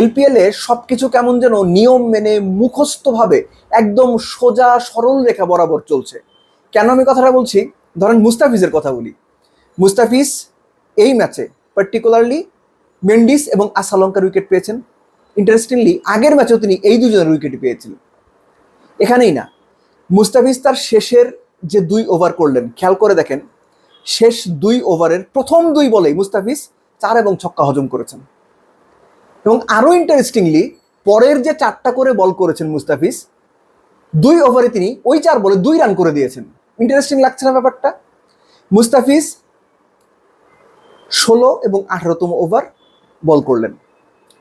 LPL এ সবকিছু কেমন যেন নিয়ম মেনে মুখস্থভাবে একদম সোজা, সরল রেখা বরাবর চলছে। কেন আমি কথাটা বলছি? ধরেন মুস্তাফিজের কথা বলি। মুস্তাফিজ এই ম্যাচে পার্টিকুলারলি মেন্ডিস এবং আসালঙ্কার উইকেট পেয়েছেন। ইন্টারেস্টিংলি আগের ম্যাচেও তিনি এই দুজনের উইকেট পেয়েছিলেন। এখানেই না। মুস্তাফিজ তার শেষের যে দুই ওভার করলেন, খেয়াল করে দেখেন, শেষ দুই ওভারের প্রথম দুই বলেই মুস্তাফিজ চার এবং ছক্কা হজম করেছেন। এবং আরও ইন্টারেস্টিংলি পরের যে চারটা করে বল করেছেন মুস্তাফিজ, দুই ওভারে তিনি ওই চার বলে দুই রান করে দিয়েছেন। ইন্টারেস্টিং লাগছে না ব্যাপারটা? মুস্তাফিজ ষোলো এবং আঠারোতম ওভার বল করলেন।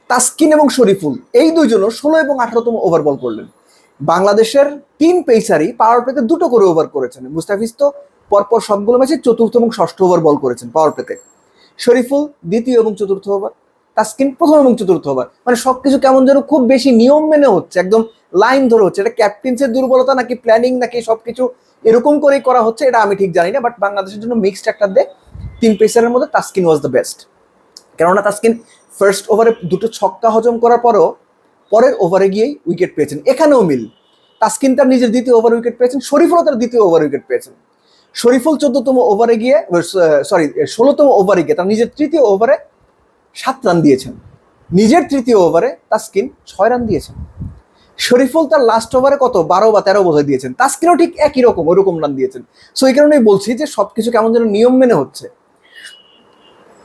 তাসকিন এবং শরীফুল এই দুইজনও ষোলো এবং আঠারোতম ওভার বল করলেন। বাংলাদেশের তিন পেসারই পাওয়ার প্লেতে দুটো করে ওভার করেছেন। মুস্তাফিজ তো পরপর সবগুলো ম্যাচে চতুর্থ এবং ষষ্ঠ ওভার বল করেছেন পাওয়ার প্লেতে শরীফুল দ্বিতীয় এবং চতুর্থ ওভার তাসকিন প্রথম এবং চতুর্থ ওভার মানে সবকিছু কেমন যেন খুব বেশি নিয়ম মেনে হচ্ছে, একদম লাইন ধরে হচ্ছে। এটা ক্যাপ্টেন্সের দুর্বলতা নাকি প্ল্যানিং নাকি সবকিছু এরকম করেই করা হচ্ছে, এটা আমি ঠিক জানি না বাট বাংলাদেশের জন্য মিক্সড একটা দে তিন পেসারের মধ্যে তাসকিন ওয়াজ দ্য বেস্ট কেননা তাসকিন ফার্স্ট ওভারে দুটো ছক্কা হজম করার পরেও পরের ওভারে গিয়েই উইকেট পেয়েছেন। এখানেও মিল। তাসকিন তার নিজের দ্বিতীয় ওভার উইকেট পেয়েছেন শরীফুলও তার দ্বিতীয় ওভার উইকেট পেয়েছেন। শরীফুল চোদ্দতম ওভারে গিয়ে সরি ষোলোতম ওভারে গিয়ে তার নিজের তৃতীয় ওভারে সাত রান দিয়েছেন। নিজের তৃতীয় ওভারে তাসকিন ছয় রান দিয়েছেন। শরীফুল তার লাস্ট ওভারে কত? বারো বা তেরো বোধহয় দিয়েছেন। তাসকিনও ঠিক একই রকম, ওরকম রান দিয়েছেন। সো এই কারণেই বলছি যে সবকিছু কেমন যেন নিয়ম মেনে হচ্ছে।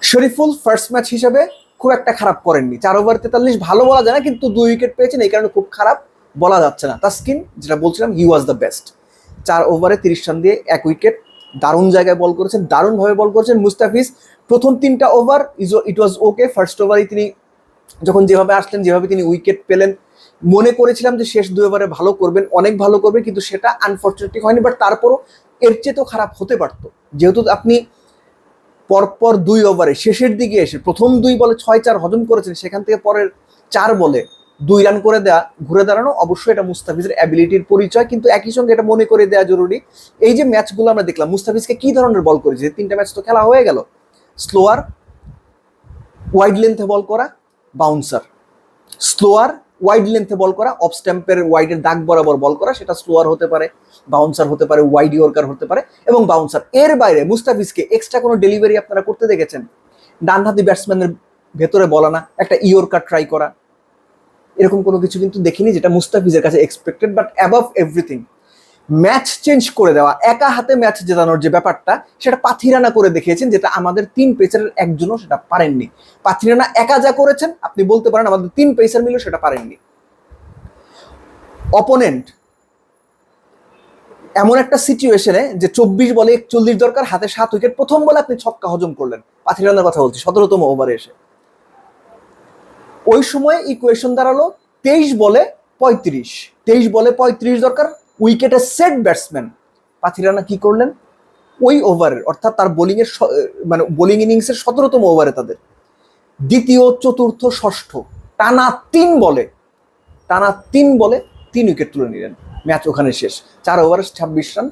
শরীফুল ফার্স্ট ম্যাচ হিসেবে খুব একটা খারাপ করেননি। চার ওভার তেতাল্লিশ ভালো বলা যায় না, কিন্তু দুই উইকেট পেয়েছেন। এই কারণে খুব খারাপ বলা যাচ্ছে না। তাসকিন, যেটা বলছিলাম হি ওয়াজ দ্য বেস্ট চার ওভারে তিরিশ রান দিয়ে এক উইকেট দারুণ জায়গায় বল করেছেন, দারুণভাবে বল করেছেন মুস্তাফিজ। প্রথম তিনটা over is it was okay first ওভারে তিনি যখন যেভাবে আসলেন, যেভাবে তিনি উইকেট পেলেন, মনে করেছিলাম যে শেষ দুই ওভারে ভালো করবেন, অনেক ভালো করবেন কিন্তু সেটা আনফর্চুনেটলি হয়নি বাট তারপরও এর চেয়ে তো খারাপ হতে পারতো। যেহেতু আপনি পরপর দুই ওভারে শেষের দিকে এসে প্রথম দুই বলে ছয় চার হজম করেছেন, সেখান থেকে পরের চার বলে দুই রান করে দেওয়া ঘুরে দাঁড়ানো, অবশ্যই এটা মুস্তাফিজের অ্যাবিলিটির পরিচয়, কিন্তু একই সঙ্গে এটা মনে করে দেওয়া জরুরি। এই যে ম্যাচগুলো আমরা দেখলাম, মুস্তাফিজকে কি ধরনের বল করেছে? তিনটা ম্যাচ তো খেলা হয়ে গেল। স্লোয়ার ওয়াইড লেন্থে বল করা বাউন্সার স্লোয়ার ওয়াইড লেন্থে বল করা অফ স্ট্যাম্পের ওয়াইডের দাগ বরাবর বল করা, সেটা স্লোয়ার হতে পারে বাউন্সার হতে পারে ওয়াইড ইয়র্কার হতে পারে, এবং বাউন্সার এর বাইরে মুস্তাফিজকে এক্সট্রা কোনো ডেলিভারি আপনারা করতে দেখেছেন? ডানহাতি ব্যাটসম্যানের ভেতরে বলা না একটা ইয়র্কার ট্রাই করা। এরকম কোনো কিছু কিন্তু দেখিনি যেটা মুস্তাফিজের কাছে expected but above everything match change করে দেওয়া, একা হাতে ম্যাচ জেতানোর যে ব্যাপারটা, সেটা পাথিরানা করে দেখিয়েছেন, যেটা আমাদের তিন পেসারের একজনও সেটা পারেননি। পাথিরানা একা যা করেছেন, আপনি বলতে পারেন আমাদের তিন পেসার মিলেও সেটা পারেননি। অপোনেন্ট, এমন একটা সিচুয়েশনে যে চব্বিশ বলে একচল্লিশ দরকার, হাতে সাত উইকেট, প্রথম বলে আপনি ছক্কা হজম করলেন। পাথিরানার কথা বলছি, সতেরোতম ওভারে এসে। ওই সময় ইকুয়েশন দাঁড়াল তেইশ বলে পঁয়ত্রিশ, তেইশ বলে পঁয়ত্রিশ দরকার উইকেটে সেট ব্যাটসম্যান। পাথিরানা কি করলেন? ওই ওভারের, অর্থাৎ তার বোলিংয়ের মানে বোলিং ইনিংসের সতেরোতম ওভারে তাদের। দ্বিতীয়, চতুর্থ, ষষ্ঠ, টানা তিন বলে, টানা তিন বলে তিন উইকেট তুলে নিলেন। ম্যাচ ওখানে শেষ। চার ওভারে ছাব্বিশ রান,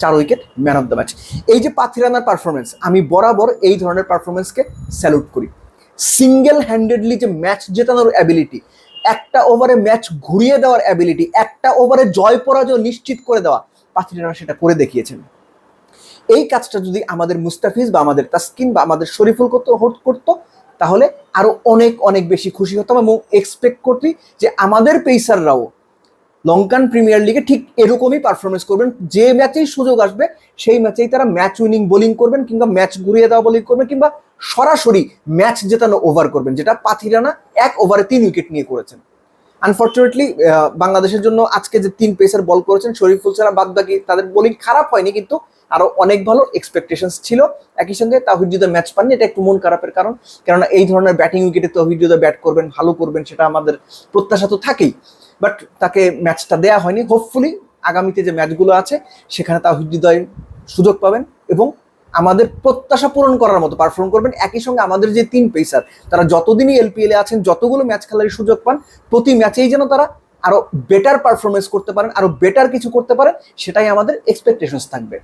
চার wicket, man of the match. এই যে পাথিরানার পারফরমেন্স আমি বরাবর এই ধরনের পারফরমেন্সকে স্যালুট করি। সিঙ্গেল হ্যান্ডেডলি যে ম্যাচ জেতানোর অ্যাবিলিটি একটা ওভারে ম্যাচ ঘুরিয়ে দেওয়ার অ্যাবিলিটি একটা ওভারে জয় পরাজয় নিশ্চিত করে দেওয়া। পাথিরানা সেটা করে দেখিয়েছেন। এই কাজটা যদি আমাদের মুস্তাফিজ বা আমাদের তাসকিন বা আমাদের শরীফুল করতে করতো, তাহলে আরও অনেক অনেক বেশি খুশি হতাম এবং এক্সপেক্ট করতি যে আমাদের পেসাররাও লঙ্কান প্রিমিয়ার লিগে ঠিক এরকমই পারফরমেন্স করবেন। যে ম্যাচেই সুযোগ আসবে, সেই ম্যাচেই তারা ম্যাচ উইনিং বোলিং করবেন কিংবা ম্যাচ ঘুরিয়ে দেওয়া বোলিং করবেন কিংবা সরাসরি ম্যাচ জেতানো ওভার করবেন, যেটা পাথিরানা এক ওভারে তিন উইকেট নিয়ে করেছেন। আনফর্চুনেটলি বাংলাদেশের জন্য আজকে যে তিন পেসার বল করেছেন শরীফুল ছাড়া বাদ বাকি তাদের বোলিং খারাপ হয়নি কিন্তু আরও অনেক ভালো এক্সপেকটেশন ছিল। একই সঙ্গে তাহিদ যদি ম্যাচ পাননি, এটা একটু মন খারাপের কারণ। কেননা এই ধরনের ব্যাটিং উইকেটে তহিদ যদি ব্যাট করবেন, ভালো করবেন, সেটা আমাদের প্রত্যাশা তো থাকেই। বাট তাকে ম্যাচটা দেয়া হয়নি। হোপফুলি আগামীতে যে ম্যাচগুলো আছে, সেখানে তা হৃদয় সুযোগ পাবেন এবং আমাদের প্রত্যাশা পূরণ করার মতো পারফর্ম করবেন। একই সঙ্গে আমাদের যে তিন পেসার তারা যতদিনই এলপিএল আছেন, যতগুলো ম্যাচ খেলার সুযোগ পান, প্রতি ম্যাচেই যেন তারা আরও বেটার পারফরমেন্স করতে পারেন, আরও বেটার কিছু করতে পারেন সেটাই আমাদের এক্সপেকটেশনস থাকবে।